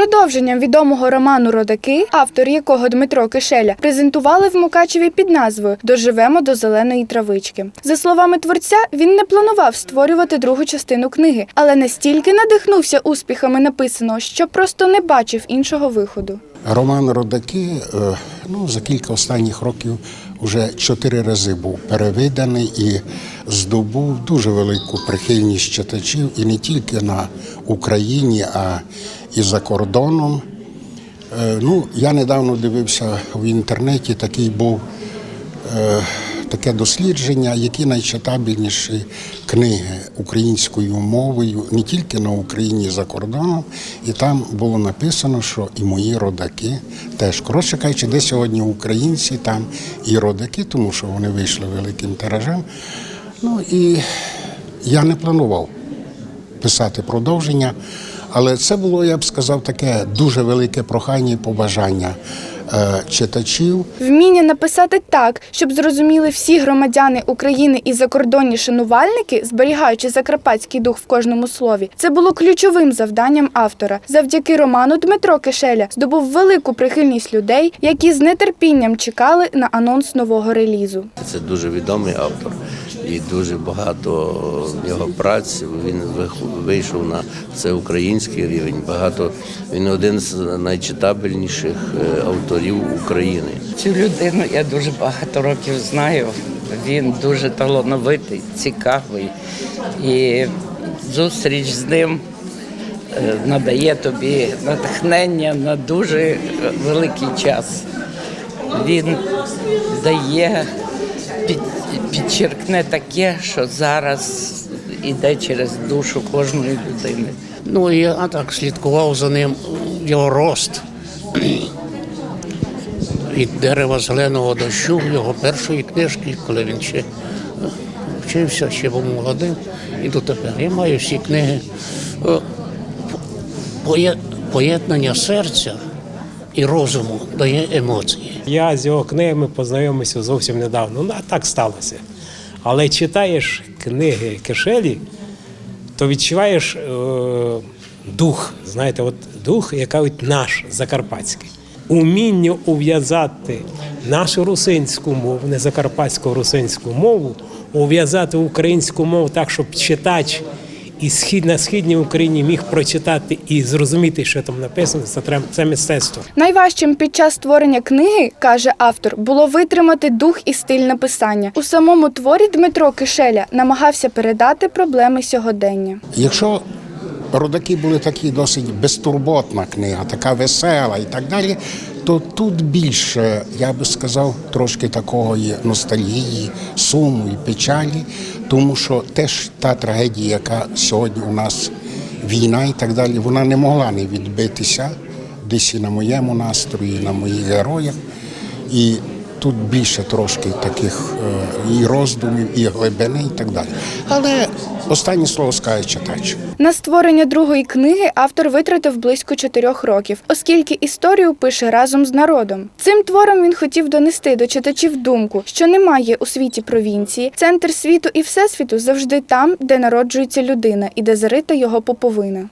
Продовженням відомого роману Родаки, автор якого Дмитро Кишеля, презентували в Мукачеві під назвою Доживемо до зеленої травички. За словами творця, він не планував створювати другу частину книги, але настільки надихнувся успіхами написаного, що просто не бачив іншого виходу. Роман Родаки е, ну, за кілька останніх років вже чотири рази був перевиданий і здобув дуже велику прихильність читачів і не тільки на Україні, а і за кордоном. Е, Ну, я недавно дивився в інтернеті, такий був е, таке дослідження, які найчитабельніші книги українською мовою, не тільки на Україні за кордоном. І там було написано, що і мої родаки теж. Коротше кажучи, де сьогодні українці, там і родаки, тому що вони вийшли великим тиражем. Ну і я не планував писати продовження. Але це було, я б сказав, таке дуже велике прохання і побажання е, читачів. Вміння написати так, щоб зрозуміли всі громадяни України і закордонні шанувальники, зберігаючи закарпатський дух в кожному слові, це було ключовим завданням автора. Завдяки роману Дмитро Кишеля здобув велику прихильність людей, які з нетерпінням чекали на анонс нового релізу. Це дуже відомий автор і дуже багато в нього праць. Він вийшов на всеукраїнський рівень. Багато він один з найчитабельніших е, авторів України. Цю людину я дуже багато років знаю. Він дуже талановитий, цікавий. І зустріч з ним е, надає тобі натхнення на дуже е, великий час. Він дає, підчеркне таке, що зараз іде через душу кожної людини. Ну, я так слідкував за ним, його рост. Від дерева зеленого дощу, його першої книжки, коли він ще вчився, ще був молодим. І дотепер. Я маю всі книги. Е, Поєднання серця і розуму дає емоції. Я з його книгами познайомився зовсім недавно. Ну, а так сталося. Але читаєш книги Кишелі, то відчуваєш е, дух, знаєте, от дух, який наш закарпатський. Уміння ув'язати нашу русинську мову, не закарпатську русинську мову, ув'язати українську мову так, щоб читач і схід на східній Україні міг прочитати і зрозуміти, що там написано. Це треба це мистецтво. Найважчим під час створення книги, каже автор, було витримати дух і стиль написання. У самому творі Дмитро Кишеля намагався передати проблеми сьогодення. Якщо родаки були такі досить безтурботна книга, така весела і так далі, то тут більше, я би сказав, трошки такого є ностальгії, суму і печалі, тому що теж та трагедія, яка сьогодні у нас війна і так далі, вона не могла не відбитися десь і на моєму настрої, і на моїх героях. І тут більше трошки таких е, і роздумів, і глибини, і так далі. Але останнє слово скаже читач. На створення другої книги автор витратив близько чотирьох років, оскільки історію пише разом з народом. Цим твором він хотів донести до читачів думку, що немає у світі провінції, центр світу і всесвіту завжди там, де народжується людина і де зарита його поповина.